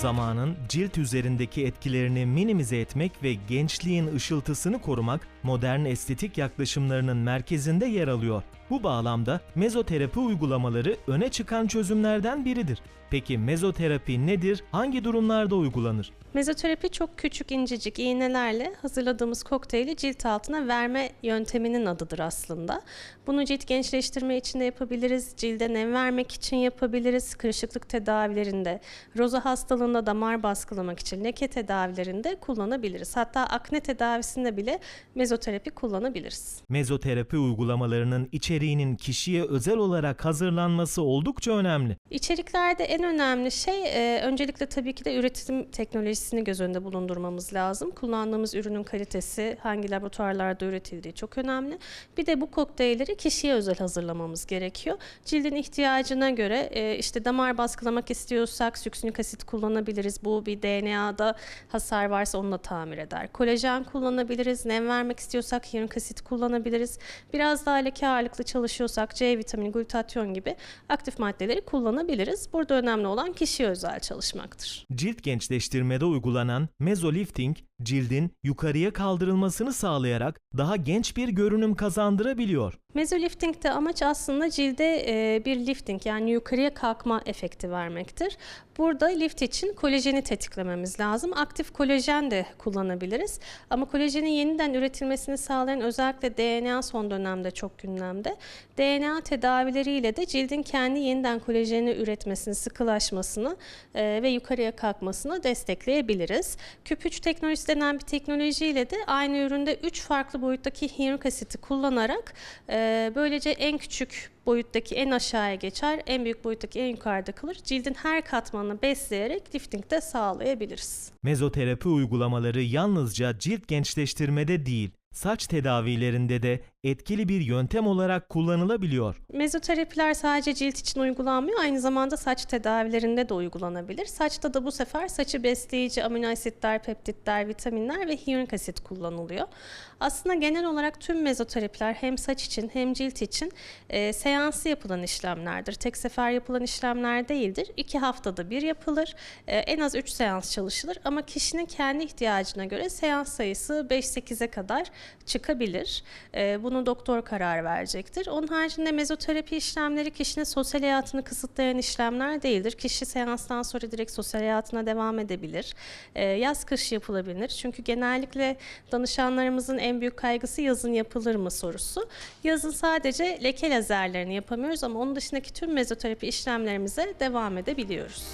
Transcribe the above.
Zamanın cilt üzerindeki etkilerini minimize etmek ve gençliğin ışıltısını korumak modern estetik yaklaşımlarının merkezinde yer alıyor. Bu bağlamda mezoterapi uygulamaları öne çıkan çözümlerden biridir. Peki mezoterapi nedir? Hangi durumlarda uygulanır? Mezoterapi çok küçük incecik iğnelerle hazırladığımız kokteyli cilt altına verme yönteminin adıdır aslında. Bunu cilt gençleştirme için de yapabiliriz, cilde nem vermek için yapabiliriz, kırışıklık tedavilerinde, roza hastalığında damar baskılamak için leke tedavilerinde kullanabiliriz. Hatta akne tedavisinde bile mezoterapi kullanabiliriz. Mezoterapi uygulamalarının içeriğinin kişiye özel olarak hazırlanması oldukça önemli. İçeriklerde en önemli şey e, öncelikle tabii ki de üretim teknolojisini göz önünde bulundurmamız lazım. Kullandığımız ürünün kalitesi, hangi laboratuvarlarda üretildiği çok önemli. Bir de bu kokteylleri kişiye özel hazırlamamız gerekiyor. Cildin ihtiyacına göre e, işte damar baskılamak istiyorsak süksinik asit kullanabiliriz. Bu bir DNA'da hasar varsa onu da tamir eder. Kolajen kullanabiliriz. Nem vermek istiyorsak hyaluronik asit kullanabiliriz. Biraz daha leke ağırlıklı çalışıyorsak C vitamini, glutatyon gibi aktif maddeleri kullanabiliriz. Burada önemli olan kişiye özel çalışmaktır. Cilt gençleştirmede uygulanan mezolifting, cildin yukarıya kaldırılmasını sağlayarak daha genç bir görünüm kazandırabiliyor. Mezolifting'de amaç aslında cilde e, bir lifting yani yukarıya kalkma efekti vermektir. Burada lift için kolajeni tetiklememiz lazım. Aktif kolajen de kullanabiliriz. Ama kolajenin yeniden üretilmesini sağlayan özellikle DNA son dönemde çok gündemde. DNA tedavileriyle de cildin kendi yeniden kolajeni üretmesini, sıkılaşmasını e, ve yukarıya kalkmasını destekleyebiliriz. Küp 3 teknolojisi denen bir teknolojiyle de aynı üründe 3 farklı boyuttaki hyaluronik asiti kullanarak e, böylece en küçük boyuttaki en aşağıya geçer, en büyük boyuttaki en yukarıda kalır. Cildin her katmanını besleyerek lifting de sağlayabiliriz. Mezoterapi uygulamaları yalnızca cilt gençleştirmede değil, saç tedavilerinde de etkili bir yöntem olarak kullanılabiliyor. Mezoterapiler sadece cilt için uygulanmıyor, aynı zamanda saç tedavilerinde de uygulanabilir. Saçta da bu sefer saçı besleyici amino asitler, peptitler, vitaminler ve hyaluronik asit kullanılıyor. Aslında genel olarak tüm mezoterapiler hem saç için hem cilt için e, seansı yapılan işlemlerdir. Tek sefer yapılan işlemler değildir. İki haftada bir yapılır. E, en az 3 seans çalışılır ama kişinin kendi ihtiyacına göre seans sayısı 5-8'e kadar çıkabilir. E, bunu doktor karar verecektir. Onun haricinde mezoterapi işlemleri kişinin sosyal hayatını kısıtlayan işlemler değildir. Kişi seanstan sonra direkt sosyal hayatına devam edebilir. E, yaz kış yapılabilir. Çünkü genellikle danışanlarımızın en büyük kaygısı yazın yapılır mı sorusu. Yazın sadece leke lazerlerini yapamıyoruz ama onun dışındaki tüm mezoterapi işlemlerimize devam edebiliyoruz.